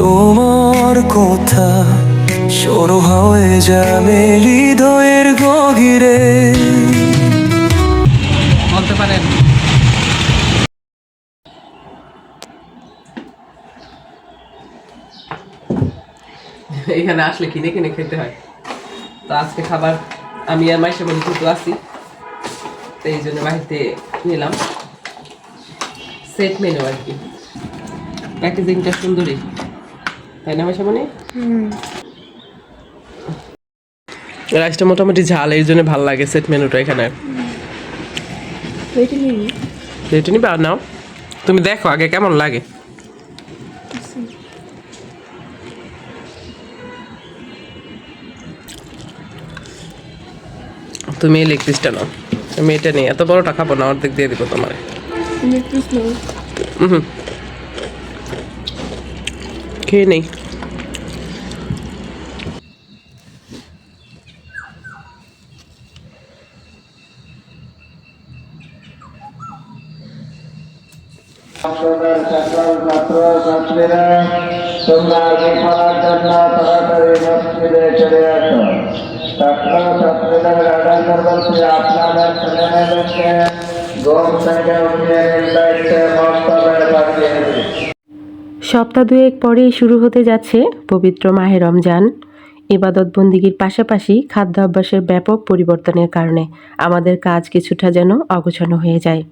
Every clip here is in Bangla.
তোমার কথা সরু হয়ে যাবে হৃদয়ের গভীরে বলতে পারেন। এখানে আসলে কিনে কিনে খেতে হয়। তো আজকে খাবার আমি আর মাইসে বলি কিন্তু আসি তো এই জন্য বাড়িতে নিলাম। সেট মেনু আর কি। প্যাকেজিংটা সুন্দরই। তাই না মনে রাইসটা মোটামুটি ঝাল এই জন্য ভালো লাগে সেট মেনুটা এখানে। রেটে নিবে আর নাও। তুমি দেখো আগে কেমন লাগে। তুমি এই লেগ পিসটা নাও। আমি এটা নেই এত বড়টা খাব না অর্ধেক দিয়ে দিব তোমার। হুম। খেয়ে নেই সংসদের সকল ছাত্র ছাত্রীরা তোমরা লেখার জন্য তাড়াতাড়ি মসজিদে চলে আসো ছাত্র ছাত্রীদের গার্ডেন বলছে আপনাদের ছেলেমেয়েদেরকে ঘুম থেকে উঠিয়ে দায়িত্বে মস্তবে পাঠিয়ে দিন সপ্তাহ দুয়েক পরেই শুরু হতে যাচ্ছে পবিত্র মাহে রমজান। ইবাদত বন্দিগির পাশাপাশি খাদ্য অভ্যাসের ব্যাপক পরিবর্তনের কারণে আমাদের কাজ কিছুটা যেন অগোছানো হয়ে যায়।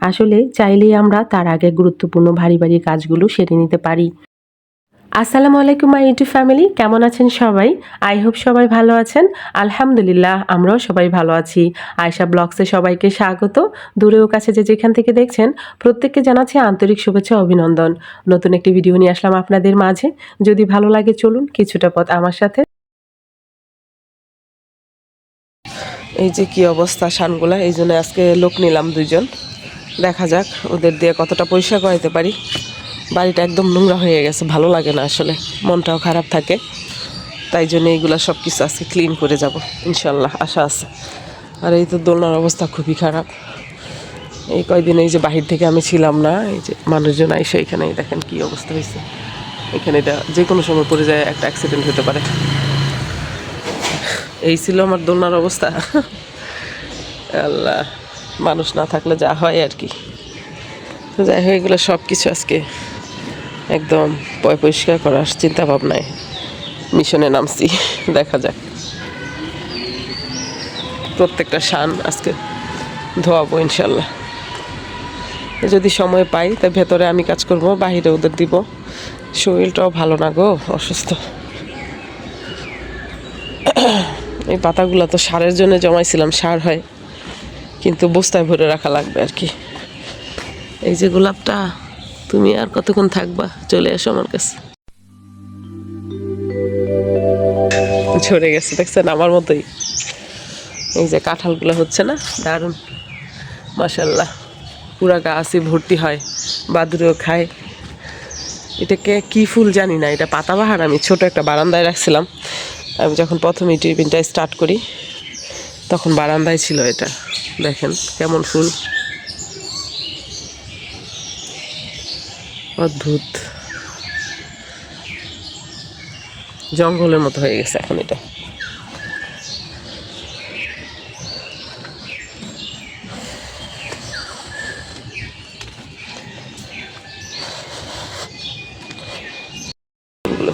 আসলে চাইলেই আমরা তার আগে গুরুত্বপূর্ণ ভারী ভারী কাজগুলো সেরে নিতে পারি। আসসালামু আলাইকুম মাই ইউটিউব ফ্যামিলি কেমন আছেন সবাই? আই হোপ সবাই ভালো আছেন। আলহামদুলিল্লাহ, আমরাও সবাই ভালো আছি। আয়শা ব্লগসে সবাইকে স্বাগত। দূরেও কাছে যে যেখান থেকে দেখছেন, প্রত্যেককে জানাচ্ছি আন্তরিক শুভেচ্ছা অভিনন্দন। নতুন একটি ভিডিও নিয়ে আসলাম আপনাদের মাঝে। যদি ভালো লাগে, চলুন কিছুটা পথ আমার সাথে। এই যে কি অবস্থা শানগুলা, এই জন্য আজকে লোক নিলাম দুইজন। দেখা যাক, ওদের দিয়ে কতটা পরিষ্কার করাইতে পারি। বাড়িটা একদম নোংরা হয়ে গেছে, ভালো লাগে না আসলে, মনটাও খারাপ থাকে। তাই জন্য এইগুলা সব কিছু আজকে ক্লিন করে যাব ইনশাল্লাহ আশা আছে। আর এই তো দোলনার অবস্থা খুবই খারাপ। এই কয়দিন এই যে বাহির থেকে আমি ছিলাম না, এই যে মানুষজন আইসে এখানে দেখেন কি অবস্থা হয়েছে। এখানে এটা যে কোনো সময় পড়ে যায়, একটা অ্যাক্সিডেন্ট হতে পারে। এই ছিল আমার দোলনার অবস্থা। আল্লাহ, মানুষ না থাকলে যা হয় আর কি। যাই হোক, এগুলো সব কিছু আজকে একদম পয় পরিষ্কার করার চিন্তা ভাবনায় মিশনে নামছি, দেখা যাক। প্রত্যেকটা শান আজকে ধোয়াবো ইনশাল্লাহ। যদি সময় পাই তা ভেতরে আমি কাজ করব, বাহিরে ওদের দিব। শরীরটাও ভালো না গো, অসুস্থ। এই পাতাগুলো তো সারের জন্য জমাইছিলাম, সার হয়। কিন্তু বস্তায় ভরে রাখা লাগবে আর কি। এই যে গোলাপটা তুমি আর কতক্ষণ থাকবা? চলে এসো আমার কাছে। ঝরে গেছে, দেখছেন? আমার মতোই। এই যে কাঁঠালগুলো হচ্ছে না? দারুণ। মাসাল্লাহ পুরা গাছই ভর্তি হয়, বাদুরেও খায়। এটাকে কি ফুল জানি না, এটা পাতাবাহার। আমি ছোট একটা বারান্দায় রাখছিলাম। আমি যখন প্রথম এই টিফিনটা স্টার্ট করি, তখন বারান্দায় ছিল এটা। দেখেন, কেমন ফুল। অদ্ভুত। জঙ্গলের মতো হয়ে গেছে এখন এটা।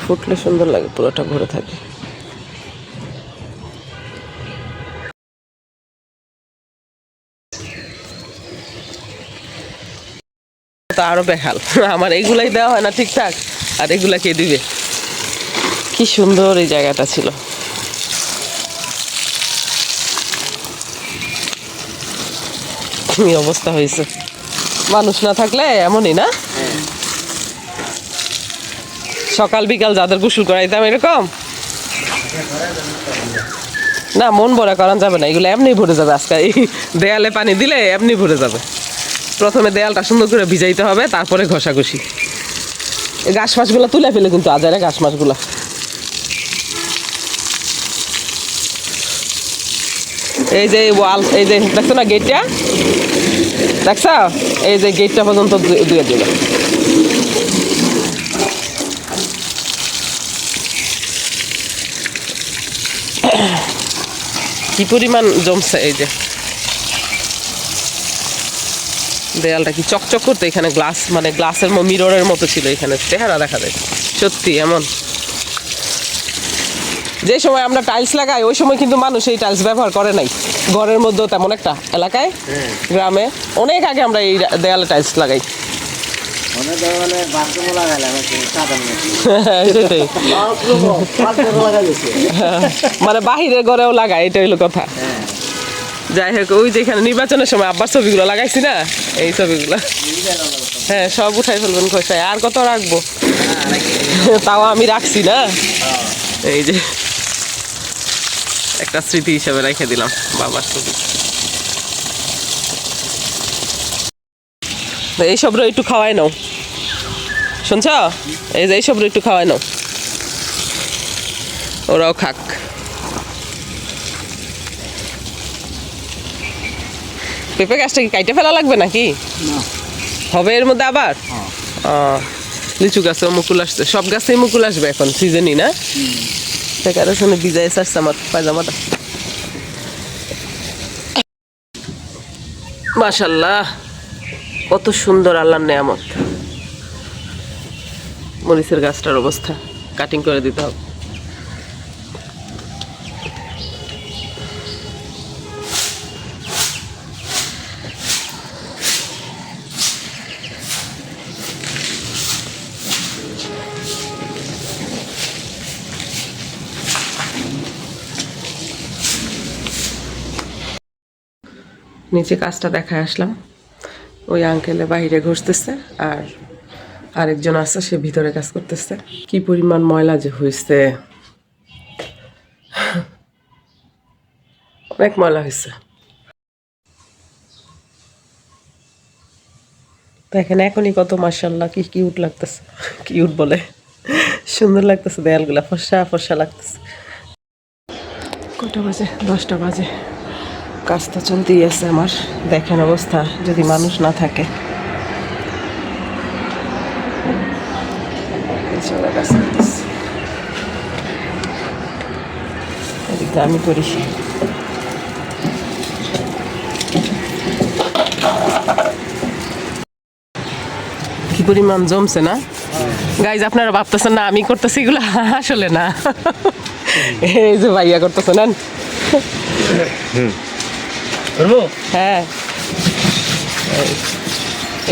ফুটলে সুন্দর লাগে পুরোটা ঘুরে থাকে। তো আরও বেহাল। আমার এইগুলাই দেওয়া হয় না ঠিকঠাক, আর এগুলা কে দিবে? কি সুন্দর এই জায়গাটা ছিল। অবস্থা হয়েছে? মানুষ না থাকলে এমনই না? সকাল বিকাল যাদের গোসল করাইতাম এরকম। না, মন ভরা করান যাবে না, এগুলো এমনি ভরে যাবে আজকে। এই দেয়ালে পানি দিলে এমনি ভরে যাবে। প্রথমে দেয়ালটা সুন্দর করে ভিজাইতে হবে, তারপরে ঘষাঘষি। ঘাস ফাঁসগুলো তুলে ফেলে কিন্তু আজারে ঘাস মাছগুলো। এই যে ওয়াল, এই যে দেখছ না গেটটা? দেখছ? এই যে গেটটা পর্যন্ত দুয়ে দিল। কি পরিমাণ জমছে এই যে? দেয়ালটা কি চকচক করতো? এখানে গ্লাস মানে গ্লাসের মিররের মতো ছিল এখানে। চেহারা দেখা যায়। সত্যি এমন। যে সময় আমরা টাইলস লাগাই ওই সময় কিন্তু মানুষ এই টাইলস ব্যবহার করে নাই। ঘরের মধ্যেও তেমন একটা। এলাকায় গ্রামে অনেক আগে আমরা এই দেয়ালে টাইলস লাগাই। দিচ্ছে মানে বাহিরের ঘরেও লাগাই এটা হইল কথা। যাই হোক ওই যেখানে নির্বাচনের সময় আব্বার ছবিগুলো লাগাইছি না? এই ছবিগুলো। হ্যাঁ সব উঠাই ফেলবেন খোসায়। আর কত রাখব? তাও আমি রাখছি না। এই যে একটা স্মৃতি হিসাবে রেখে দিলাম বাবার ছবি। এইসব একটু খাওয়াই নাও। শুনছ? এই যে এইসব একটু খাওয়াই নাও। ওরাও খাক। পেঁপে গাছটা কি কাইটে ফেলা লাগবে নাকি? হবে এর মধ্যে আবার? লিচু গাছে মুকুল আসছে। সব গাছেই মুকুল আসবে এখন সিজনই না? শুনে বিজয় আসছে আমার পায়জামাটা। মাশাল্লাহ কত সুন্দর আল্লাহর নেয়ামত। মরিচের গাছটার অবস্থা। কাটিং করে দিতে হবে। নিচে কাজটা দেখায় আসলাম। ওই আঙ্কেলে বাইরে ঘষতেছে আর আরেকজন আছে, সে ভিতরে কাজ করতেছে। কি পরিমাণ ময়লা যে হয়েছে অনেক ময়লা হয়েছে দেখেন এখনই কত মার্শাল্লাহ কি কিউট লাগতেছে। কিউট বলে। সুন্দর লাগতেছে দেয়ালগুলা, ফর্সা ফর্সা লাগতেছে। কটা বাজে? দশটা বাজে। কাজ তো চলতেই আছে আমার। দেখেন অবস্থা, যদি মানুষ না থাকে। আমি করি। কি পরিমাণ জমছে না? গাইজ আপনারা ভাবতেছেন, না, আমি করতেছি এগুলো? আসলে না। এই যে ভাইয়া করতেছে না হ্যাঁ।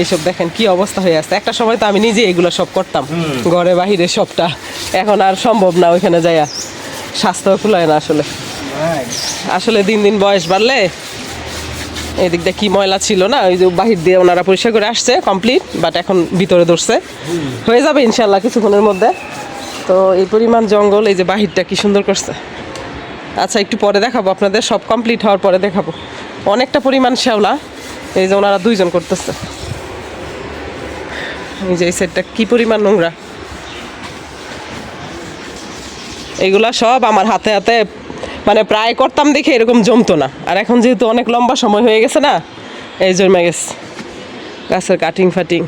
এইসব দেখেন কি অবস্থা হয়ে আছে। একটা সময় তো আমি নিজে এগুলো সব করতাম। ঘরে বাহিরে সবটা। এখন আর সম্ভব না ওইখানে যাইয়া। স্বাস্থ্য খুলায় না আসলে। আসলে দিন দিন বয়স বাড়লে এদিক দিয়ে কি ময়লা ছিল না ওই যে বাহির দিয়ে ওনারা পরিষ্কার করে আসছে কমপ্লিট বাট এখন ভিতরে ধরছে। হয়ে যাবে ইনশাল্লাহ কিছুক্ষণের মধ্যে। তো এই পরিমাণ জঙ্গল এই যে বাহিরটা কি সুন্দর করছে। আচ্ছা একটু পরে দেখাবো আপনাদের সব কমপ্লিট হওয়ার পরে দেখাবো। অনেকটা পরিমাণ শ্যাওলা। এই যে ওনারা দুইজন করতেছে। এই যে এই সেটটা কি পরিমাণ নোংরা। এইগুলা সব আমার হাতে হাতে মানে প্রায় করতাম দেখে এরকম জমতো না আর এখন যেহেতু অনেক লম্বা সময় হয়ে গেছে না, এই জন্মে গেছে। গাছের কাটিং ফাটিং।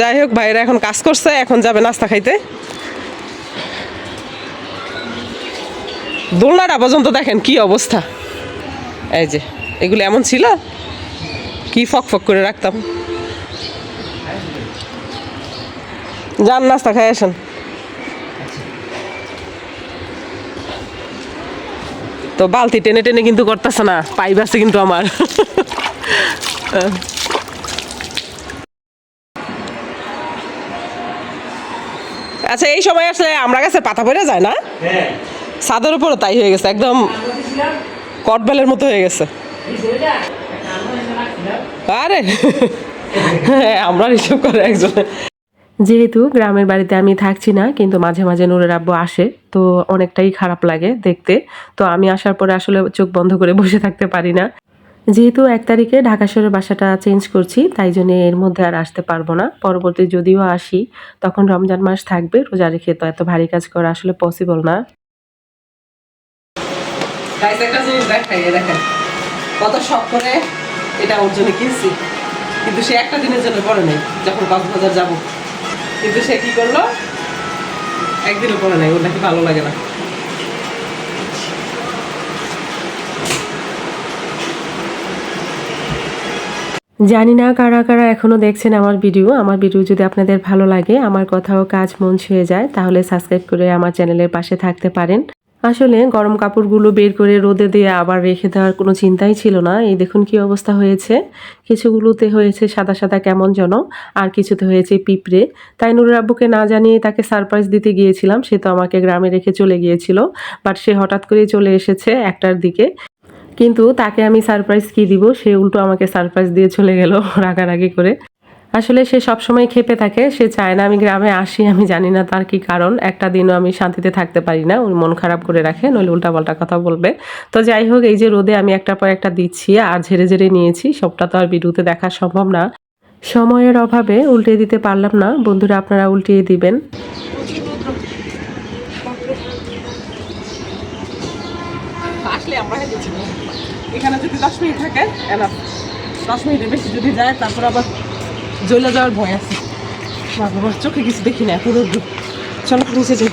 যাই হোক, ভাইরা এখন কাজ করছে, এখন যাবে নাস্তা খাইতে। দোলনাটা পর্যন্ত দেখেন কি অবস্থা। এই যে এগুলো এমন ছিল? কি ফক ফক করে রাখতাম? যান নাস্তা খাই আসেন। তো বালতি টেনে টেনে কিন্তু করতেছে না পাইপ আছে কিন্তু আমার। আচ্ছা এই সময় আসলে আমরা কাছে পাতা পড়ে যায় না? ছাদের উপরও তাই হয়ে গেছে একদম কটবেলের মতো হয়ে গেছে। আরে! হ্যাঁ, আমরা হিসেব করে একজন। যেহেতু গ্রামের বাড়িতে আমি থাকছি না কিন্তু মাঝে মাঝে নুরের আব্বু আসে তো অনেকটাই খারাপ লাগে দেখতে। তো আমি আসার পরে আসলে চোখ বন্ধ করে বসে থাকতে পারি না। যেহেতু এক তারিখে ঢাকা শহরের বাসাটা চেঞ্জ করছি তাই জন্য এর মধ্যে আর আসতে পারব না। পরবর্তী যদিও আসি তখন রমজান মাস থাকবে রোজা রেখে তো এত ভারী কাজ করা আসলে পসিবল না। গাইস একটা জিনিস দেখাই দেখেন। কত শখ করে এটা ওর জন্য কিনছি। কিন্তু সে একটা দিনের জন্য পরে নেই, যখন কক্সবাজার যাব। কিন্তু সে কি করল? একদিনও পরে নেই, ওর নাকি ভালো লাগে না। জানি না কারা কারা এখনও দেখছেন আমার ভিডিও আমার ভিডিও যদি আপনাদের ভালো লাগে, আমার কথাও কাজ মন ছুঁয়ে যায়, তাহলে সাবস্ক্রাইব করে আমার চ্যানেলের পাশে থাকতে পারেন। আসলে গরম কাপড়গুলো বের করে রোদে দিয়ে আবার রেখে দেওয়ার কোনো চিন্তাই ছিল না। এই দেখুন কি অবস্থা হয়েছে। কিছুগুলোতে হয়েছে সাদা সাদা কেমন যেন, আর কিছুতে হয়েছে পিঁপড়ে। তাই নুরের আব্বুকে না জানিয়ে তাকে সারপ্রাইজ দিতে গিয়েছিলাম। সে তো আমাকে গ্রামে রেখে চলে গিয়েছিল, বাট সে হঠাৎ করেই চলে এসেছে একটার দিকে। কিন্তু তাকে আমি সারপ্রাইজ কি দিব? সে উল্টো আমাকে সারপ্রাইজ দিয়ে চলে গেল রাগারাগি করে। আসলে সে সবসময় খেপে থাকে, সে চায় না আমি গ্রামে আসি, আমি জানি না তার কি কারণ, একটা দিনও আমি শান্তিতে থাকতে পারি না ওই মন খারাপ করে রাখে, নইলে উল্টাপাল্টা কথা বলবে। তো যাই হোক, এই যে রোদে আমি একটা পর একটা দিচ্ছি, আর ঝেড়ে ঝেড়ে নিয়েছি, সবটা তো আর ভিডিওতে দেখা সম্ভব না। সময়ের অভাবে উল্টে দিতে পারলাম না, বন্ধুরা আপনারা উল্টিয়ে দিবেন। এখানে যদি দশ মিনিট থাকে দশ মিনিটের বেশি যদি যায়, তারপর আবার জ্বলে যাওয়ার ভয় আছে। বাবা চোখে কিছু দেখি না রোদ্র চলো, নিচে যাই।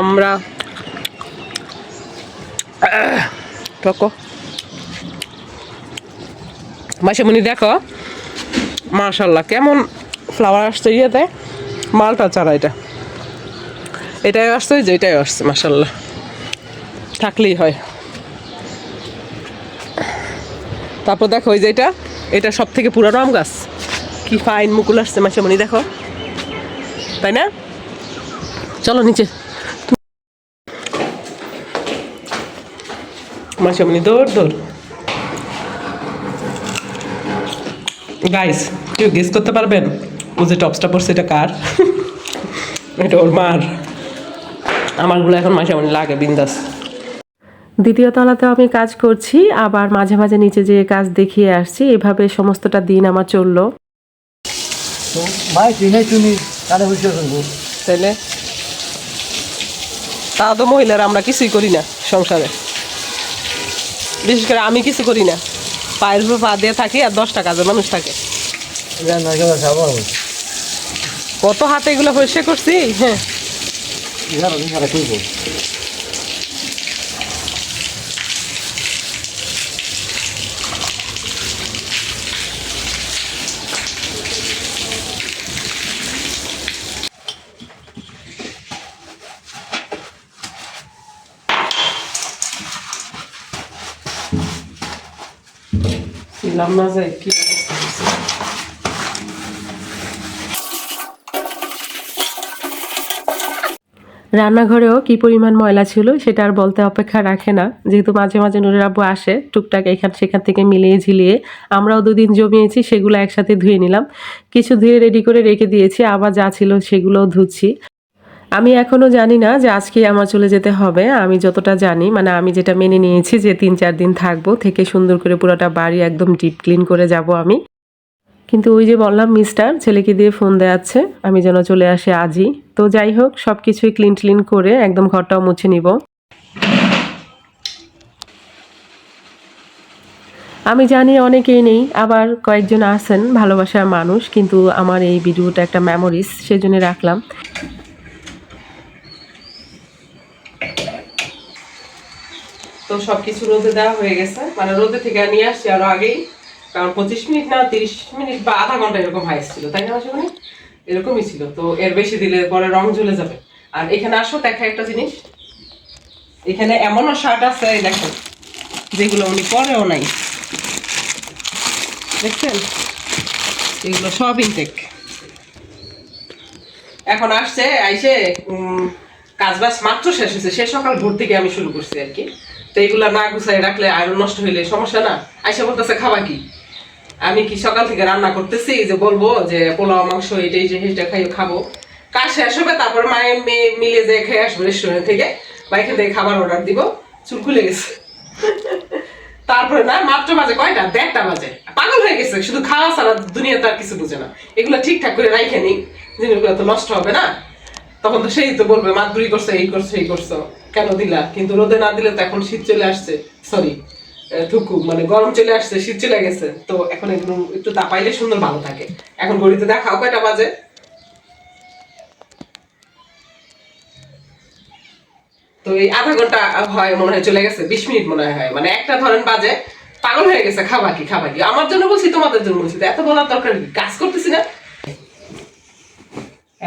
আমরা ঠকো মাসেমণি, দেখো। মার্শাল্লাহ কেমন ফ্লাওয়ার আসছে ইয়েতে। মালটা চারা এটা। এটাই আসছে যে এটাই আসছে মাসাল্লাহ থাকলেই হয়। তারপর দেখো ওই যে এটা। এটা সব থেকে পুরানো আম গাছ। কি ফাইন মুকুল আসছে মাসেমণি, দেখো। তাই না? চলো নিচে। মাসেমণি, দৌড় দৌড়। গাইস কেউ গেস করতে পারবেন? ও যে টপসটা পড়ছে এটা কার? এটা ওর মার। আমারগুলো এখন মাসে মনে লাগে, বিন্দাস। দ্বিতীয় তলাতেও আমি কাজ করছি আবার মাঝে মাঝে নিচে যেয়ে কাজ দেখিয়ে আসছি। এভাবে সমস্তটা দিন আমার চলল। তাহলে তা? তো মহিলারা আমরা কিছুই করি না সংসারে। বিশেষ করে আমি কিছু করি না। পায়ের উপর পা দিয়ে থাকি আর দশটা কাজের মানুষ থাকে। কত হাতে এগুলো পরিষ্কার করছি? হ্যাঁ। ছিলাম না যাই কি। রান্নাঘরেও কি পরিমাণ ময়লা ছিল সেটা আর বলতে অপেক্ষা রাখে না। যেহেতু মাঝে মাঝে নুরের আব্বু আসে, টুকটাক এখান সেখান থেকে মিলিয়ে ঝিলিয়ে আমরাও দুদিন জমিয়েছি, সেগুলো একসাথে ধুয়ে নিলাম। কিছু ধুয়ে রেডি করে রেখে দিয়েছি, আবার যা ছিল সেগুলোও ধুচ্ছি। আমি এখনও জানি না যে আজকে আমার চলে যেতে হবে। আমি যতটা জানি মানে আমি যেটা মেনে নিয়েছি যে তিন চার দিন থাকব, থেকে সুন্দর করে পুরোটা বাড়ি একদম ডিপ ক্লিন করে যাব আমি। কিন্তু ওই যে বললাম মিস্টার ছেলেকে দিয়ে ফোন দেয়াচ্ছে, আমি যেন চলে আসে আজই। তো যাই হোক সব কিছুই ক্লিন ক্লিন করে একদম ঘরটাও মুছে নিব। আমি জানি অনেকেই নেই, আবার কয়েকজন আছেন ভালোবাসার মানুষ, কিন্তু আমার এই ভিডিওটা একটা মেমোরিজ সেজন্য রাখলাম। তো সব কিছু রোদে দেওয়া হয়ে গেছে। মানে রোদে থেকে নিয়ে আসছি আরও আগেই। কারণ পঁচিশ মিনিট না তিরিশ মিনিট বা আধা ঘণ্টা এরকম হাইস ছিল তাই না মাসে এরকমই ছিল। তো এর বেশি দিলে পরে রং জ্বলে যাবে। আর এখানে আসো দেখা একটা জিনিস। এখানে এমনও শার্ট আছে দেখেন যেগুলো উনি পরেও নাই। দেখছেন? এগুলো সব ইনটেক এখন আসছে আইসে উম, কাজ বাজ মাত্র শেষ হয়েছে। সে সকাল ভোর থেকে আমি শুরু করছি আর কি। তো এগুলা না গুছাই রাখলে আয়রন নষ্ট হইলে সমস্যা না? আইসা বলতেছে, খাবা কি? আমি কি সকাল থেকে রান্না করতেছি যে বলব যে পোলাও, মাংস, এটাই যে এটা খাই খাব। কাজ শেষ হবে, তারপর মায়ের মেয়ে মিলে যে খেয়ে আসব রেস্টুরেন্ট থেকে বা এখান থেকে খাবার অর্ডার দিব, চুল খুলে গেছে। তারপরে না, মাত্র বাজে কয়টা? দেড়টা বাজে। পাগল হয়ে গেছে, শুধু খাওয়া ছাড়া দুনিয়াতে আর কিছু বুঝে না। এগুলো ঠিকঠাক করে রাইখে নি জিনিসগুলো তো নষ্ট হবে না। তখন তো সেই তো বলবে মাদুরি করছ, এই করছ এই করছ। কেন দিলা? কিন্তু রোদে না দিলে তো এখন শীত চলে আসছে। সরি থুকু মানে গরম চলে আসছে, শীত চলে গেছে। তো এখন একটু একটু তাপাইলে সুন্দর ভালো থাকে। এখন ঘড়িতে দেখাও, কয়টা বাজে? তো এই আধা ঘণ্টা হয়, মনে হয় চলে গেছে, বিশ মিনিট মনে হয় মানে একটা ধরেন বাজে, পাগল হয়ে গেছে, খাবা কি খাবা কি? আমার জন্য বলছি, তোমাদের জন্য বলছি এত বলার দরকার কি? কাজ করতেছি না?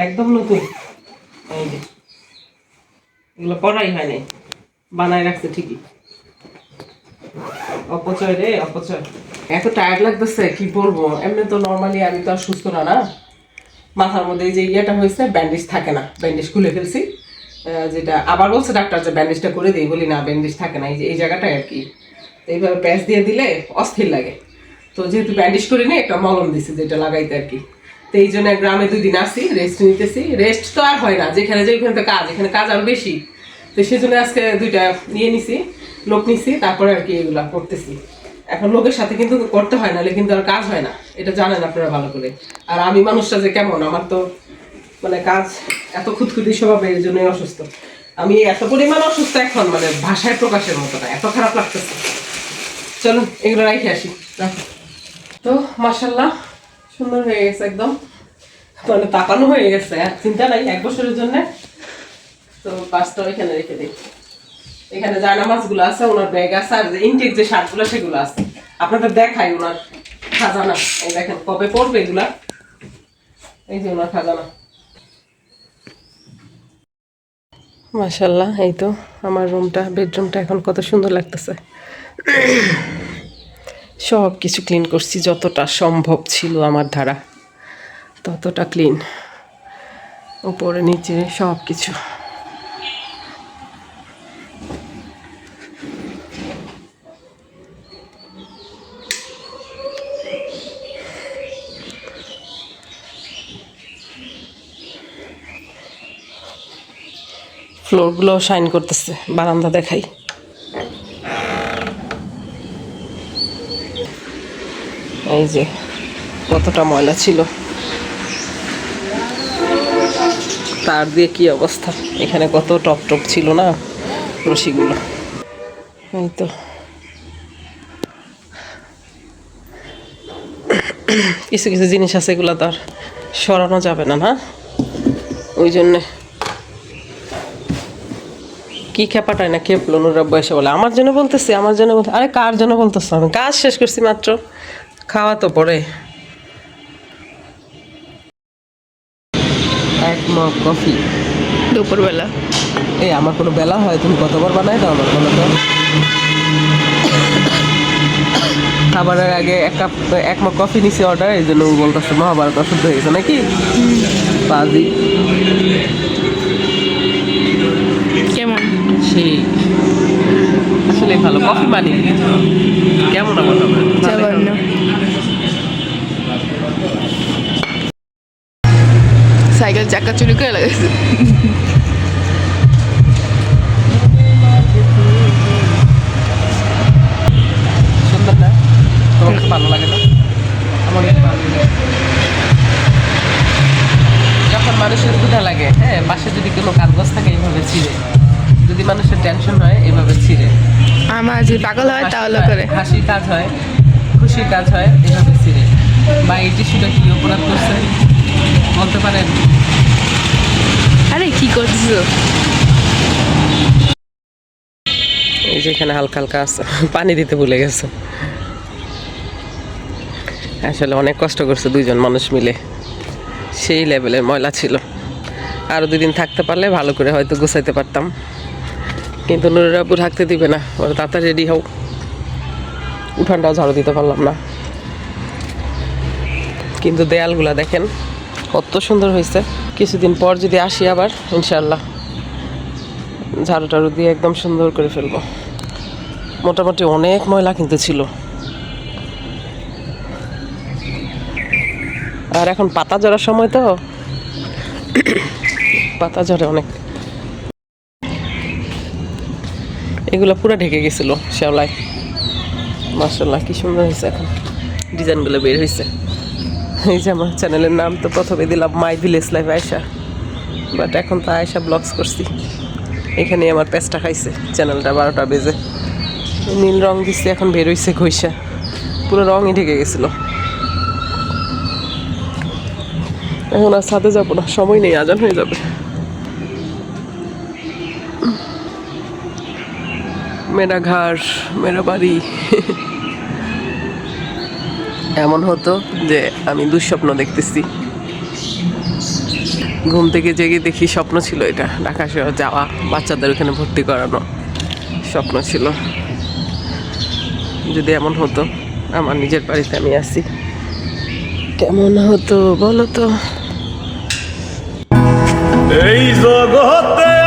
একদম নতুন। এগুলো করাই হয়নি। বানায় রাখছে ঠিকই। অপচয় রে, অপচয়। এত টায়ার্ড লাগতেছে, কি বলব? এমনি তো নর্মালি আমি তো আর সুস্থ না না? মাথার মধ্যে এই যে ইয়েটা হয়েছে ব্যান্ডেজ থাকে না। ব্যান্ডেজ খুলে ফেলছি। যেটা আবার বলছে ডাক্তার যে ব্যান্ডেজটা করে দিই বলি, না ব্যান্ডেজ থাকে না। এই যে, এই জায়গাটায় আর কি। এইভাবে প্যাচ দিয়ে দিলে অস্থির লাগে। তো যেহেতু ব্যান্ডেজ করে নিয়ে একটা মলম দিছি যেটা লাগাইতে আর কি। তো এই জন্য গ্রামে দুই দিন আসি রেস্ট নিতেছি। রেস্ট তো আর হয় না, যেখানে যে ওখানে তো কাজ, এখানে কাজ আরও বেশি। তো সেই জন্য আজকে দুইটা নিয়ে নিছি, লোক নিছি, তারপরে আর কি এগুলা করতেছি। এখন লোকের সাথে কিন্তু করতে হয় নাহলে কিন্তু আর কাজ হয় না। এটা জানেন আপনারা ভালো করে। আর আমি মানুষটা যে কেমন, আমার তো মানে কাজ এত খুঁতখুতি স্বভাবে এর জন্যই অসুস্থ। আমি এত পরিমাণ অসুস্থ এখন মানে ভাষায় প্রকাশের মতো না, এত খারাপ লাগতেছে। চলুন, এগুলো রাখি আসি। তো মাসাল্লাহ সুন্দর হয়ে গেছে একদম। মানে তাকানো হয়ে গেছে, আর চিন্তা নাই, এক বছরের জন্য। তো বাসটা ওইখানে রেখে দিই। এখানে জায়নামাজগুলো আছে, ওনার ব্যাগ আছে, আর ইনটেক যে শার্টগুলো সেগুলো আছে। আপনাদের দেখাই ওনার খাজানা। এই দেখেন কবে পড়বে এগুলা? এই যে ওনার খাজানা। মাশাল্লাহ এই তো আমার রুমটা, বেডরুমটা এখন কত সুন্দর লাগতেছে। সব কিছু ক্লিন করছি, যতটা সম্ভব ছিল আমার ধারা, ততটা ক্লিন। উপরে, নিচে সব কিছু ফ্লোরগুলো শাইন করতেছে, বারান্দা দেখাই। এই যে, কতটা ময়লা ছিল। তার দিয়ে কি অবস্থা? এখানে কত টপ টপ ছিল না রশিগুলো। এই তো। কিছু কিছু জিনিস আছে এগুলো তো আর সরানো যাবে না না? ওই জন্যে কি খেপাটায় না খেপলো নুরা বয়সে বলে আমার জন্য বলতেছি আমার জন্য বলতে আরে কার জন্য বলতেছো আমি? কাজ শেষ করছি মাত্র। খাওয়া তো পরে। এক মগ কফি। দুপুরবেলা। এই আমার কোনো বেলা হয়? তুমি কতবার বানাই দাও আমার বলো তো। খাবারের আগে এক কাপ এক মগ কফি নিছি অর্ডার এই জন্য বলতেছে মহাভারত অশুদ্ধ হয়ে গেছে নাকি পাজি কেমন? সেই আসলে ভালো। কফি মানি কেমন আমার জঘন্য সাইকেল চাকা চুরি করে লাগাইছে। সুন্দর না? তোমার ভালো লাগে না? আমার কাছে ভালো লাগে। যখন মানুষের ক্ষুধা লাগে হ্যাঁ পাশে যদি কোনো কাগজ থাকে এইভাবে ছিঁড়ে যদি মানুষের টেনশন হয় এইভাবে ছিঁড়ে। আমার যদি পাগল হয় তাহলে করে। হাসির কাজ হয় খুশির কাজ হয় এভাবে ছিঁড়ে। বা এই টিস্যুটা কি অপরাধ করছে? বলতে পারেন। আরে কি করছ? এই যে এখানে হালকা হালকা আছে পানি দিতে ভুলে গেছে। আসলে অনেক কষ্ট করছে দুইজন মানুষ মিলে। সেই লেভেলের ময়লা ছিল। আরও দুদিন থাকতে পারলে ভালো করে হয়তো গুছাইতে পারতাম। কিন্তু নুরের আব্বু থাকতে দিবে না। ওরা তাড়াতাড়ি রেডি হোক। উঠানটাও ঝাড়ু দিতে পারলাম না। কিন্তু দেয়ালগুলা দেখেন, কত সুন্দর হয়েছে। কিছুদিন পর যদি আসি আবার ইনশাল্লাহ ঝাড়ু টাড়ু দিয়ে একদম সুন্দর করে ফেলব। মোটামুটি অনেক ময়লা কিন্তু ছিল। আর এখন পাতা ঝরার সময় তো। পাতা ঝরে অনেক। এগুলো পুরো ঢেকে গেছিল শ্যাওলায়। মার্শাল্লাহ কি সুন্দর হয়েছে এখন। ডিজাইনগুলো বের হয়েছে। এই যে আমার চ্যানেলের নাম তো প্রথমে দিলাম মাই ভিলেজ লাইফ আয়সা বাট এখন তো আয়সা ব্লগস করছি। এখানে আমার পেঁচটা খাইছে, চ্যানেলটা বারোটা বেজে। নীল রং দিচ্ছে এখন বের হইছে ঘইসা। পুরো রঙই ঢেকে গেছিল। এখন আর ছাদে যাব না, সময় নেই, আজান হয়ে যাবে। মেরা ঘর মেরা বাড়ি। এমন হতো যে আমি দুঃস্বপ্ন দেখতেছি। ঘুম থেকে জেগে দেখি স্বপ্ন ছিল এটা, ঢাকা শহর যাওয়া, বাচ্চাদের ওখানে ভর্তি করানো স্বপ্ন ছিল। যদি এমন হতো, আমার নিজের বাড়িতে আমি আসি কেমন হতো বলো তো? এই জগতে